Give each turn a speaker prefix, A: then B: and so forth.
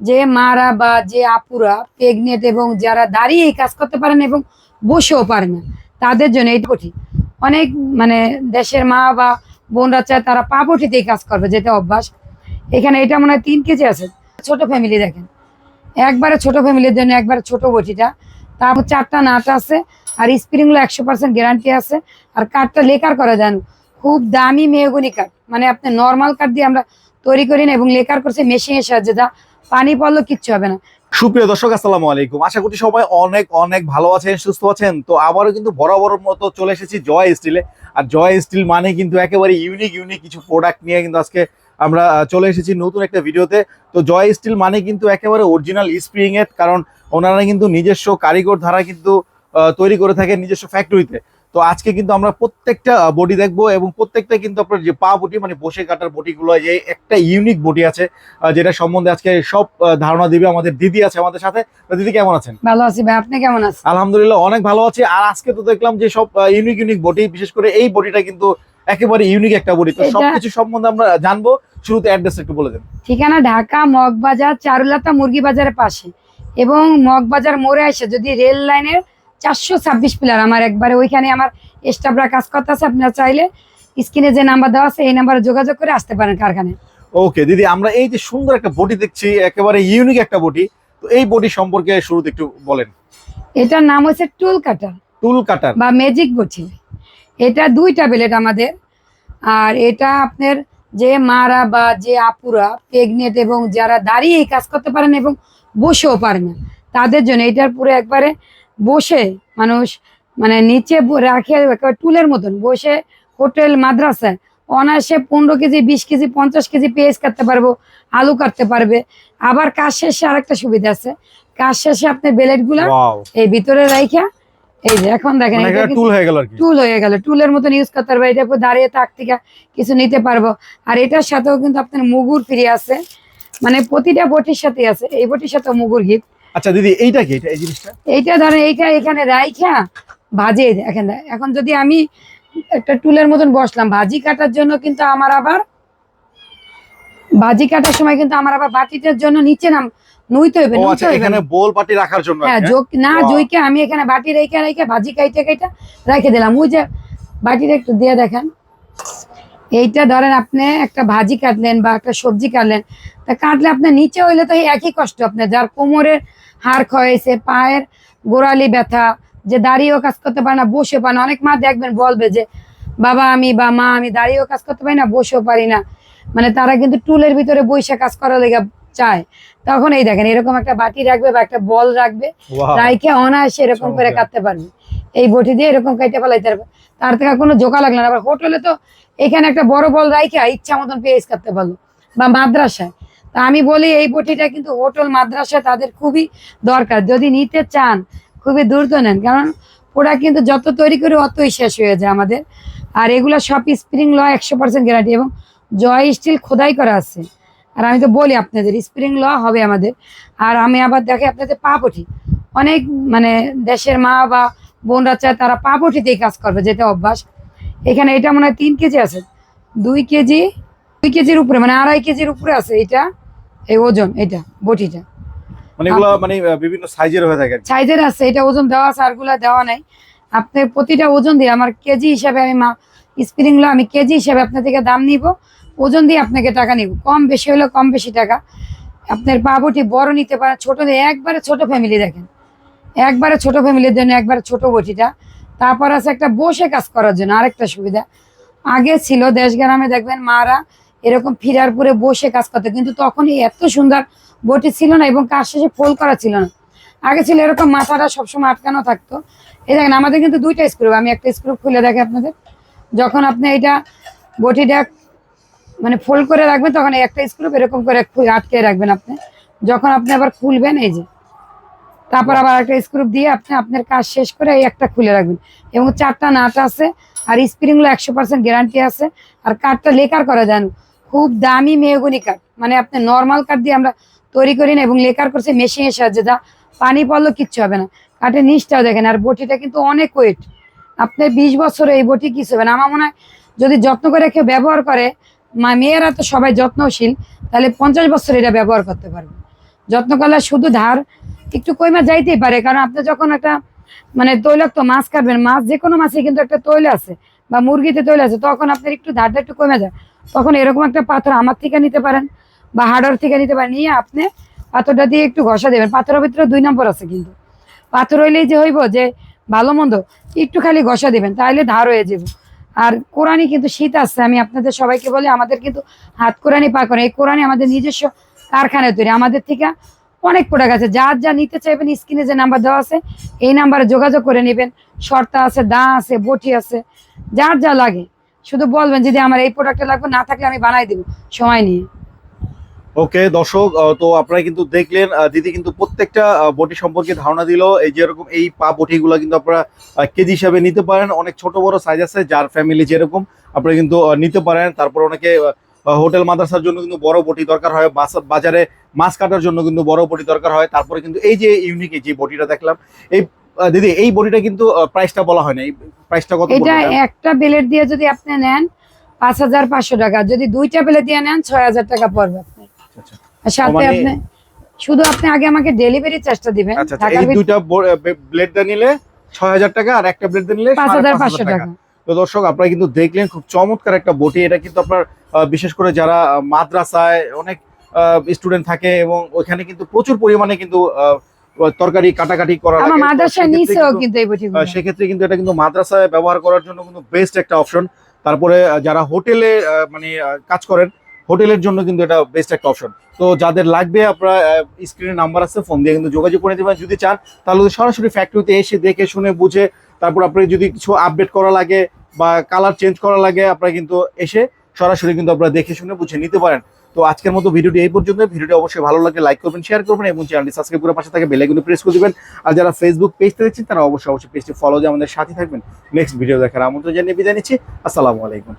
A: যে মারা বা যে আপুরা প্রেগনেন্ট এবং যারা দাঁড়িয়ে এই কাজ করতে পারেন এবং বসেও পারে না, তাদের জন্য এটা কঠিন। অনেক মানে দেশের মা বা বোনরা চায় তারা পা বটিতে এই কাজ করবে, যেটা অভ্যাস। এখানে এটা মনে হয় তিন কেজি আছে। ছোট ফ্যামিলি দেখেন। একবারে ছোট ফ্যামিলির জন্য একবারে ছোট বটিটা, তারপর চারটা নাট আছে, আর স্প্রিংগুলো একশো পার্সেন্ট গ্যারান্টি আছে। আর কাঠটা লেকার করা যান খুব দামি মেহগুনি কাঠ মানে আপনি নর্মাল কাঠ দিয়ে আমরা তৈরি করি না এবং লেকার করছে মেশিনের সাহায্যে যা পানি পড়লেও কিচ্ছু হবে না।
B: সুপ্রিয় দর্শক, আসসালামু আলাইকুম। আশা করি সবাই অনেক অনেক ভালো আছেন, সুস্থ আছেন। তো আবারও কিন্তু বরাবর মতো চলে এসেছি জয় স্টিলে। আর জয় স্টিল মানে কিন্তু একেবারে ইউনিক ইউনিক কিছু প্রোডাক্ট নিয়ে কিন্তু আজকে আমরা চলে এসেছি নতুন একটা ভিডিওতে। তো জয় স্টিল মানে কিন্তু একেবারে অরিজিনাল স্প্রিং এর, কারণ ওনারা কিন্তু নিজস্ব কারিগর ধারা কিন্তু তৈরি করে থাকেন নিজস্ব ফ্যাক্টরিতে তো আজকে কিন্তু আমরা প্রত্যেকটা বডি দেখব এবং প্রত্যেকটা কিন্তু আপনার যে পা বটি মানে বসে কাটার বটিগুলো যে একটা ইউনিক বডি আছে যেটা সম্বন্ধে আজকে সব ধারণা দিবে আমাদের দিদি আছে আমাদের সাথে। দিদি কেমন আছেন?
A: ভালো আছি ভাই আপনি কেমন আছেন?
B: আলহামদুলিল্লাহ অনেক ভালো আছি। আর আজকে তো দেখলাম যে সব ইউনিক ইউনিক বডি বিশেষ করে এই বডিটা কিন্তু একেবারে ইউনিক একটা বডি। তো সবকিছু সম্বন্ধে আমরা জানব। শুরুতে অ্যাড্রেস একটু বলে দেন।
A: ঠিকানা ঢাকা মগবাজার চারুলতা মুরগি বাজারের পাশে। এবং মগবাজার মোড়ে এসে যদি রেল লাইনের চারশো ছাব্বিশ পিলার। আমার একবারে ওইখানে আমার স্টাফরা কাজ করতে আছে আপনারা চাইলে স্ক্রিনে যে নাম্বার দেওয়া আছে এই নাম্বারে যোগাযোগ করে আসতে পারেন কারখানায়।
B: ওকে দিদি আমরা এই যে সুন্দর একটা বটি দেখছি একেবারে ইউনিক একটা বটি। তো এই বটি সম্পর্কে শুরুতে একটু বলেন।
A: এটার নাম হচ্ছে টুল কাটার।
B: টুল কাটার।
A: বা ম্যাজিক বটি। এটা দুইটা বেলেট আমাদের। আর এটা আপনার যে মারা বা যে আপুরা প্রেগনেন্ট এবং যারা দাঁড়িয়ে কাজ করতে পারেন এবং বসেও পারে না তাদের জন্য এটার পুরো একবারে বসে মানুষ মানে নিচে রাখে একেবারে টুলের মতন বসে হোটেল মাদ্রাসায় অনায়াসে পনেরো কেজি বিশ কেজি পঞ্চাশ কেজি পেঁয়াজ কাটতে পারব আলু কাটতে পারবে। আবার কাজ শেষে আরেকটা সুবিধা আছে। কাজ শেষে আপনার বেলেটগুলা এই ভিতরে রাইখা এই যে এখন দেখেন
B: মানে একটা টুল হয়ে গেল
A: টুল হয়ে গেল। টুলের মতন ইউজ করতে পারব এটা দাঁড়িয়ে তাক থেকে কিছু নিতে পারব। আর এটার সাথেও কিন্তু আপনার মুগুর ফিরে আছে। মানে প্রতিটা বটির সাথে আছে। এই বটির সাথে মুগুর গিফট
B: আচ্ছা দিদি এইটা কি? এটা এই জিনিসটা?
A: এইটা ধরেন এইটা এখানে রাইখা ভাজে দেখেন এখন যদি আমি একটা টুলের মতন বসলাম ভাজি কাটার জন্য কিন্তু আমার আবার ভাজি কাটার সময় কিন্তু আমার আবার বাটিটার জন্য নিচে নাম নুইতে হইবে
B: ও আচ্ছা এখানে বোল পাটি রাখার জন্য
A: হ্যাঁ
B: কি,
A: না. জইকে আমি এখানে বাটি রেখে রেখে ভাজি কাইটে কাইটা রেখে দিলাম। ওই যে বাটিটা একটু দিয়ে দেখেন। এইটা ধরেন আপনি একটা ভাজি কাটলেন বা একটা সবজি কাটলেন তা কাটলে আপনার নিচে হইলে তো একই কষ্ট আপনার যার কোমরের হাড় ক্ষয়েছে পায়ের গোড়ালি ব্যথা যে দাঁড়িয়েও কাজ করতে পারে না বসে পারে না। অনেক মা দেখবেন বলবে যে বাবা আমি বা মা আমি দাঁড়িয়েও কাজ করতে পারি না বসেও পারি না। মানে তারা কিন্তু টুলের ভিতরে বসে কাজ করার লেগে চায়। তখন এই দেখেন এরকম একটা বাটি রাখবে বা একটা বল রাখবে. রাইখে অনায়াসে এরকম করে। কাটতে পারবে। এই বটি দিয়ে এরকম কাটতে ফেলাইতে পারবে। তার থেকে কোনো জোকা লাগল না। আবার হোটেলে তো এখানে একটা বড় বল রাইখে ইচ্ছা মতন পেঁয়াজ কাটতে পারল। বা মাদ্রাসায়। তা আমি বলি এই বটিটা কিন্তু হোটেল, মাদ্রাসা তাদের খুবই দরকার। যদি নিতে চান, খুবই দ্রুত নেন, কারণ ওরা কিন্তু যত তৈরি করে অতই শেষ হয়ে যায় আমাদের। আর এগুলো সব স্প্রিং ল একশো পার্সেন্ট গ্যারান্টি এবং জয় স্টিল খোদাই করা আছে। আর আমি তো বলি আপনাদের স্প্রিং ল হবে আমাদের। আর আমি আবার দেখে আপনাদের পা পটি অনেক মানে দেশের মা বা বোনরা চায় তারা পা পটিতেই কাজ করবে, যেটা অভ্যাস। এখানে এটা মনে হয় তিন কেজি আছে। দুই কেজি, দুই কেজির উপরে মানে আড়াই কেজির উপরে আছে এটা। এই ওজন এটা বটিটা।
B: মানে এগুলো মানে বিভিন্ন সাইজের হয়ে থাকে
A: সাইজের আছে এটা ওজন দেওয়া আছে আরগুলা দেওয়া নাই। আপনার প্রতিটা ওজন দিয়ে আমার কেজি হিসাবে আমি মা স্প্রিংগুলো আমি কেজি হিসাবে আপনার থেকে দাম নিব। ওজন দিয়ে আপনাকে টাকা নিব। কম বেশি হলে কম বেশি টাকা। আপনার পাবটি বড় নিতে পারেন ছোট একবারে ছোট ফ্যামিলি দেখেন। একবারে ছোট ফ্যামিলির জন্য একবারে ছোট বটিটা। তারপর আছে একটা বসে কাজ করার জন্য আরেকটা সুবিধা। আগে ছিল দেশ গ্রামে দেখবেন মারা এরকম ফিরার পরে বসে কাজ করতো। কিন্তু তখন এত সুন্দর বটি ছিল না এবং কাজ শেষে ফোল করা ছিল না। আগে ছিল এরকম মাথাটা সবসময় আটকানো থাকতো। এই দেখেন, আমাদের কিন্তু দুইটা স্ক্রুপ আমি একটা স্ক্রুপ খুলে দেখে আপনাদের। যখন আপনি এটা বটিটা মানে ফোল্ড করে রাখবেন, তখন একটা স্ক্রুপ এরকম করে আটকে রাখবেন আপনি। যখন আপনি আবার খুলবেন, এই যে। তারপর আবার একটা স্ক্রুপ দিয়ে আপনি আপনার কাজ শেষ করে এই একটা খুলে রাখবেন। এবং চারটা নাট আছে, আর স্প্রিংগুলো একশো পার্সেন্ট গ্যারান্টি আছে। আর কাঠটা লেকার করা যান খুব দামি মেহগুনি কাঠ। মানে আপনি নর্মাল কাঠ দিয়ে আমরা তৈরি করি না এবং লেকার করছে মেশিনের সাহায্যে, যা পানি পড়লেও কিচ্ছু হবে না। কাঠের নিচটাও দেখেন, আর বটিটা কিন্তু অনেক ওয়েট আপনার বিশ বছরে এই বটি কিছু হবে না। আমার মনে হয় যদি যত্ন করে কেউ ব্যবহার করে, মা মেয়েরা তো সবাই যত্নশীল, তাহলে পঞ্চাশ বছর এটা ব্যবহার করতে পারবে। যত্ন করলে শুধু ধার একটু কইমা যাইতেই পারে, কারণ আপনি যখন একটা মানে তৈলাক্ত মাছ কাটবেন, মাছ যে কোনো মাছে কিন্তু একটা তৈল আছে, বা মুরগিতে তৈল আছে, তখন আপনার একটু ধারটা একটু কমে যায়। তখন এরকম একটা পাথর আমার থেকে নিতে পারেন বা হাড়র থেকে নিতে পারেন, নিয়ে আপনি পাথরটা দিয়ে একটু ঘষা দেবেন। পাথরের ভিতরে দুই নম্বর আছে কিন্তু। পাথর হইলেই যে হইব যে ভালো মন্দ, একটু খালি ঘষা দেবেন তাহলে ধার হয়ে যাবে। আর কোরআনি কিন্তু শীত আসছে আমি আপনাদের সবাইকে বলি, আমাদের কিন্তু হাত কোরআনি পা করে এই কোরআনি আমাদের নিজস্ব কারখানায় তৈরি। আমাদের থেকে অনেক প্রোডাক্ট আছে। যার যা নিতে চাইবেন, স্ক্রিনে যে নাম্বার দেওয়া আছে, এই নাম্বারে যোগাযোগ করে নেবেন। শর্তা আছে, দা আছে, বটি আছে, যার যা লাগে। শুধু বলবেন যদি আমার এই প্রোডাক্টটা লাগবে, না থাকলে আমি বানাই দেবো। সময় নিয়ে।
B: ওকে, দর্শক তো আপনারা কিন্তু দেখলেন দিদি কিন্তু প্রত্যেকটা বটি সম্পর্কে ধারণা দিল। এই যেরকম এই পা বটিগুলো কিন্তু আপনারা কেজি হিসাবে নিতে পারেন। অনেক ছোট, বড় সাইজ আছে, যার ফ্যামিলি যেরকম, আপনারা কিন্তু নিতে পারেন। তারপর অনেকে হোটেল মাদ্রাসার জন্য কিন্তু বড় বটি দরকার হয়। বাজারে মাছ কাটার জন্য কিন্তু বড় বটি দরকার হয়। তারপরে কিন্তু এই যে ইউনিক যে বটিটা দেখলাম, এই দিদি এই বটিটা কিন্তু প্রাইসটা বলা হয় না। প্রাইসটা কত
A: এটা একটা বেলেট দিয়ে যদি আপনি নেন পাঁচ হাজার পাঁচশো টাকা। যদি দুইটা বেলে দিয়ে নেন ছয় হাজার টাকা পড়বে আপনার।
B: আচ্ছা, আচ্ছা।
A: সাথে
B: মানে-
A: আপনি শুধু আপনি আগে আমাকে ডেলিভারি চার্জটা দিবেন।
B: আচ্ছা এই দুইটা ব্লেড দিয়ে নিলে ছয় হাজার টাকা আর একটা ব্লেড দিয়ে নিলে
A: পাঁচ
B: সাড়ে
A: হাজার
B: পাঁচ
A: পাঁচশো
B: হাজার
A: টাকা।
B: তো দর্শক আপনারা কিন্তু দেখলেন খুব চমৎকার একটা বটি। এটা কিন্তু আপনার বিশেষ করে যারা মাদ্রাসায় অনেক স্টুডেন্ট থাকে এবং ওইখানে কিন্তু প্রচুর পরিমাণে কিন্তু তরকারি কাটাকাটি করা
A: আমার মাদ্রাসায়
B: সেক্ষেত্রে কিন্তু,
A: কিন্তু এই বটিগুলো
B: সেক্ষেত্রে কিন্তু এটা কিন্তু মাদ্রাসায় ব্যবহার করার জন্য কিন্তু বেস্ট একটা অপশন তারপরে যারা হোটেলে মানে কাজ করেন হোটেলের জন্য কিন্তু এটা বেস্ট একটা অপশন তো যাদের লাগবে আপনারা স্ক্রিনে নাম্বার আছে ফোন দিয়ে কিন্তু যোগাযোগ করে দেবেন যদি চান তাহলে সরাসরি ফ্যাক্টরিতে এসে দেখে শুনে বুঝে তারপর আপনার যদি কিছু আপডেট করা লাগে বা কালার চেঞ্জ করা লাগে আপনারা কিন্তু এসে সরাসরি কিন্তু আপনারা দেখে শুনে বুঝে নিতে পারেন। তো আজকের মতো ভিডিওটি এই পর্যন্ত। ভিডিওটি অবশ্যই ভালো লাগে লাইক করবেন শেয়ার করবেন এবং চ্যানেলটি সাবস্ক্রাইব করে পাশে থাকে বেলাইগুলো প্রেস করে দেবেন। আর যারা ফেসবুক পেজতে দেখছেন, তারা অবশ্যই অবশ্যই পেজটি ফলো দিয়ে আমাদের সাথে থাকবেন। নেক্সট ভিডিও দেখার আমন্ত্রণ জানিয়ে বিদায় নিচ্ছি। আসসালামু আলাইকুম।